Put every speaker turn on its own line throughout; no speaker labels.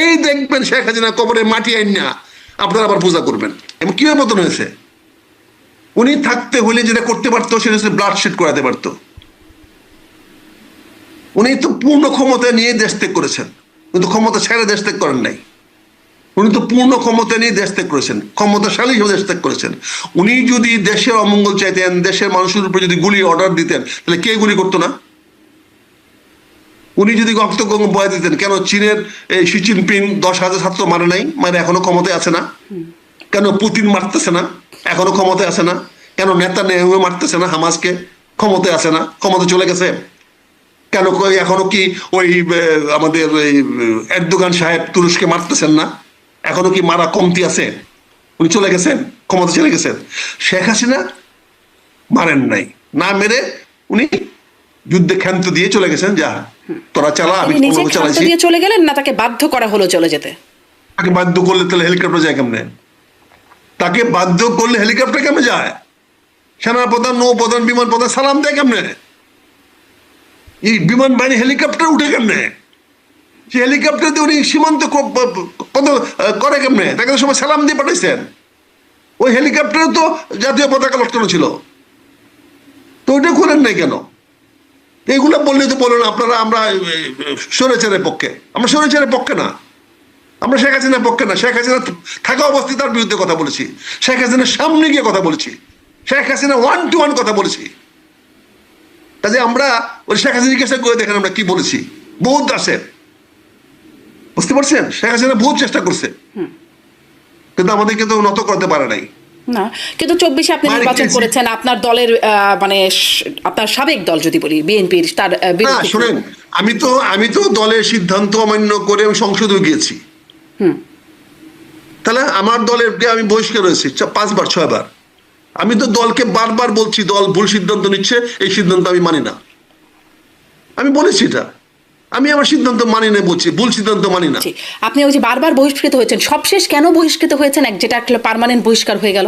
এই দেখবেন শেখ হাসিনা কবরে মাটি আইন না আপনারা আবার পূজা করবেন। এবং কীভাবে মতন হয়েছে? উনি থাকতে হলে যেটা করতে পারতো, সেটা হচ্ছে ব্লাড শেড করাতে পারতো। উনি তো পূর্ণ ক্ষমতা নিয়ে দেশ ত্যাগ করেছেন। কিন্তু ক্ষমতা ছেড়ে দেশ ত্যাগ করেন নাই। উনি তো পূর্ণ ক্ষমতা নিয়ে দেশ ত্যাগ করেছেন, ক্ষমতাশালী হিসেবে দেশ ত্যাগ করেছেন। উনি যদি দেশের অমঙ্গল চাইতেন, দেশের মানুষের উপরে যদি গুলি অর্ডার দিতেন, তাহলে কে গুলি করতো না? উনি যদি রক্ত বয়ে দিতেন, কেন চীনের এই শি জিনপিং দশ হাজার ছাত্র মারে নাই? মানে এখনও ক্ষমতায় আছে না? কেন পুতিন মারতেছে না? এখনও ক্ষমতায় আছে না? কেন নেতা নেহু মারতেছে না? হামাসকে ক্ষমতায় আছে না? ক্ষমতা চলে গেছে? কেন এখনও কি ওই আমাদের এরদোগান সাহেব তুরস্কে মারতেছেন না? এখনও কি মারা কমতি আছে? উনি চলে গেছেন? ক্ষমতা চলে গেছেন? শেখ হাসিনা মারেন নাই। না মেরে উনি যুদ্ধে ক্ষান্ত দিয়ে চলে গেছেন যা তোরা চালা আমি চালাইছি।
দিয়ে চলে গেলেন না তাকে বাধ্য করা হলো চলে যেতে?
তাকে বাধ্য করলে তাহলে হেলিকপ্টার যায় কেমনে? তাকে বাধ্য করলে হেলিকপ্টার কেমনে যায়? সেনা প্রধান নৌ প্রধান বিমান প্রধান সালাম দেয় কেমনে? এই বিমান বাহিনী হেলিকপ্টার উঠে কেমনে? সে হেলিকপ্টার দিয়ে উনি সীমান্ত কত করে কেমনে? তাকে তো সময় সালাম দিয়ে পাঠাইছেন। ওই হেলিকপ্টারে তো জাতীয় পতাকা লটকানো ছিল। তো ওইটা করেন নাই কেন? এইগুলো বললে তো বলুন আপনারা আমরা সরেচারের পক্ষে। আমরা সরেচারের পক্ষে না। আমরা শেখ হাসিনার পক্ষে না। শেখ হাসিনা থাকা অবস্থায় তার বিরুদ্ধে কথা বলেছি। শেখ হাসিনার সামনে গিয়ে কথা বলেছি। Sheikh Hasina one to one কথা বলেছি। কাজে আমরা ওই শেখ হাসিনা জিজ্ঞাসা করে দেখেন আমরা কি বলেছি। বহুত আছে। বুঝতে পারছেন? শেখ হাসিনা বহুত চেষ্টা করছে। কিন্তু আমাদেরকে তো নত করতে পারে নাই।
না কিন্তু চব্বিশে আপনি
মানে
নির্বাচন করেছেন আপনার দলের মানে আপনার সাবেক দল যদি বলি বিএনপির তার
শোনেন আমি তো আমি তো দলের সিদ্ধান্ত অমান্য করে আমি সংসদেও গিয়েছি।
হুম।
তাহলে আমার দলের আমি বহিষ্কার হয়েছি পাঁচবার ছয়বার। আমি তো দলকে বারবার বলছি দল ভুল সিদ্ধান্ত নিচ্ছে এই সিদ্ধান্ত আমি মানি না। আমি বলেছি এটা। আমি আমার সিদ্ধান্ত মানি না বলছি ভুল সিদ্ধান্ত মানি না।
আপনি ওই যে বারবার বহিষ্কৃত হয়েছেন সবশেষ কেন বহিষ্কৃত হয়েছেন? এক যেটা একটা পার্মানেন্ট বহিষ্কার হয়ে গেল।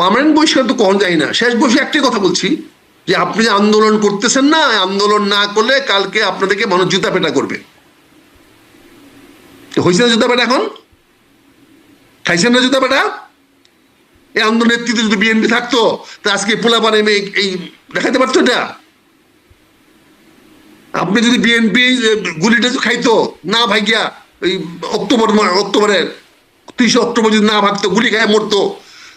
পার্মানেন্ট বহিষ্কার তো কখন যায় না? শেষ বসে একটাই কথা বলছি যে আপনি যে আন্দোলন করতেছেন না আন্দোলন না করলে কালকে আপনাদেরকে মানুষ জুতা পেটা করবে। তো হয়েছে না জুতা পেটা এখন? খাইছেন না জুতা পেটা? এই আন্দোলন নেতৃত্বে যদি বিএনপি থাকতো তা আজকে পোলা পানে এই দেখাতে পারতো এটা? আপনি যদি বিএনপি গুলিটা খাইতো, না ভাইগিয়া ওই অক্টোবর অক্টোবরের তিরিশে অক্টোবর যদি না ভাগতো, গুলি খায় মরতো,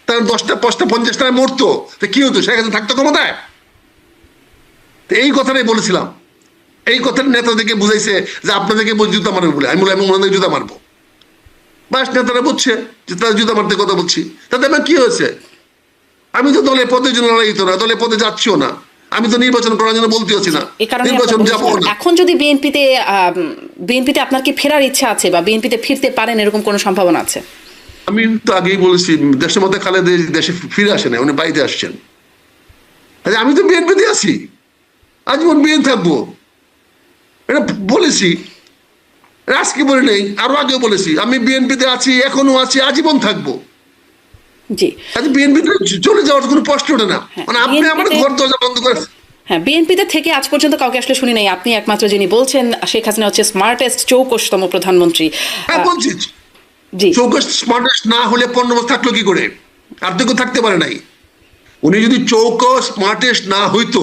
তাহলে দশটা, পাঁচটা, পঞ্চাশটায় মরতো, তো কি হতো হাসিনা থাকতো ক্ষমতায়? তো এই কথাটাই বলেছিলাম। এই কথাটা নেতাদেরকে বুঝাইছে যে আপনাদেরকে জুতা মারবে বলে। আমি বলে, আমি ওনাদের জুতা মারবো। বাস নেতারা বুঝছে যে তারা জুতা মারতে কথা বলছি। তাতে আমার কি হয়েছে? আমি তো দলে পদের জন্য লড়াই হতো না দলে পদে যাচ্ছিও না। আমি তো নির্বাচন করার জন্য বলতে হচ্ছি না। নির্বাচন যাব না।
এখন যদি বিএনপিতে বিএনপিতে আপনার কি ফেরার ইচ্ছা আছে বা বিএনপিতে ফিরতে পারেন এরকম কোনো সম্ভাবনা আছে?
আমি তো আগেই বলেছি দেশের মধ্যে এই দেশে ফিরে আসে না উনি বাড়িতে আসছেন। আরে আমি তো বিএনপিতে আছি। আজীবন বিএন থাকব। এটা বলেছি। আজকে বলে নেই আরও আগেও বলেছি আমি বিএনপিতে আছি এখনও আছি আজীবন থাকব।
জি।
আজ বিএনপিতে চলে যাওয়ার কোনো প্রশ্ন ওঠে না।
হ্যাঁ,
মানে আপনি আমার ঘর দরজা বন্ধ করে
হ্যাঁ বিএনপিতে থেকে আজ পর্যন্ত কাউকে আসলে শুনি নাই। আপনি একমাত্র যিনি বলছেন শেখ হাসিনা হচ্ছে স্মার্টেস্ট চৌকশতম প্রধানমন্ত্রী।
হ্যাঁ বলছি।
জি।
চৌকস স্মার্টেস্ট না হলে পনেরো বছর থাকল কি করে? থাকতে পারে নাই। উনি যদি চৌকস স্মার্টেস্ট না হইতো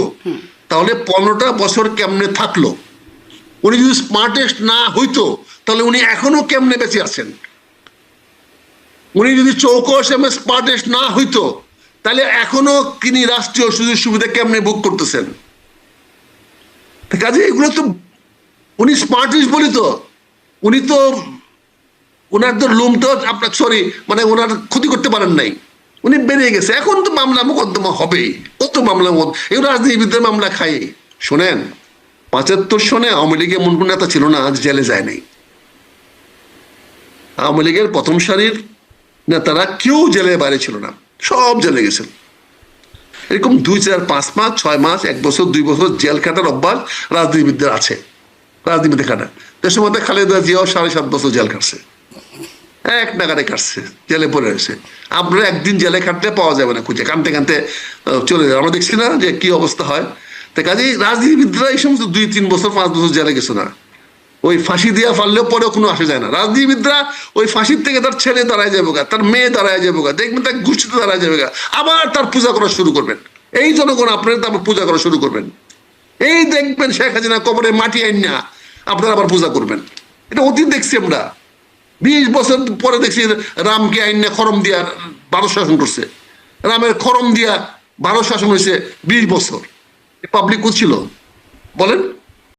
তাহলে পনেরোটা বছর কেমনে থাকল? উনি যদি স্মার্টেস্ট না হইতো তাহলে উনি এখনও কেমনে বেঁচে আছেন? উনি যদি চৌকস এবং স্মার্টেস্ট না হইতো, তাহলে এখনও তিনি রাষ্ট্রীয় সুযোগ সুবিধা কেমনে ভোগ করতেছেন? কাজে এগুলো তো উনি স্মার্টেস্ট বলি তো। উনি তো ওনার তো লুমটা আপনার সরি মানে ওনার ক্ষতি করতে পারেন নাই। উনি বেরিয়ে গেছে। এখন তো মামলা মোকদ্দমা হবেই। কত মামলা এই রাজনীতিবিদদের মামলা খাই শোনেন, পঁচাত্তর সনে আওয়ামী লীগের এমন নেতা ছিল না, আজ জেলে যায় নাই। আওয়ামী লীগের প্রথম সারির নেতারা কেউ জেলে বাইরে ছিল না। সব জেলে গেছেন এরকম দুই চার, পাঁচ মাস, ছয় মাস, এক বছর, দুই বছর জেল খাটার অভ্যাস রাজনীতিবিদদের আছে। রাজনীতি খাটা দেশের মধ্যে খালেদা জিয়াও সাড়ে সাত বছর জেল কাটছে এক নাগারে কাটছে জেলে পড়ে রয়েছে। আপনারা একদিন জেলে খাটলে পাওয়া যাবে না, খুঁজে কানতে কানতে চলে যাবে আমরা দেখছি না যে কি অবস্থা হয়। তো কাজেই রাজনীতিবিদরা এই সমস্ত দুই, তিন বছর, পাঁচ বছর জেলে গেছে না। ওই ফাঁসি দিয়া ফাললেও পরেও কোনো আসে যায় না। রাজনীতিবিদরা ওই ফাঁসির থেকে তার ছেলে দাঁড়ায় যাবে গা, তার মেয়ে দাঁড়ায় যাবে গা, দেখবেন তার গোষ্ঠীতে দাঁড়ায় যাবে গা। আবার তার পূজা করা শুরু করবেন। এই জনগণ আপনার তারপর পূজা করা শুরু করবেন। এই দেখবেন শেখ হাসিনা কবরে মাটি আইন না আপনারা আবার পূজা করবেন। এটা অতীত দেখছি আমরা। বিশ বছর পরে দেখছি রামকে আইন না খরম দিয়া ভারত শাসন করছে। রামের খরম দিয়া ভারত শাসন হয়েছে বিশ বছর। পাবলিক ছিল। বলেন।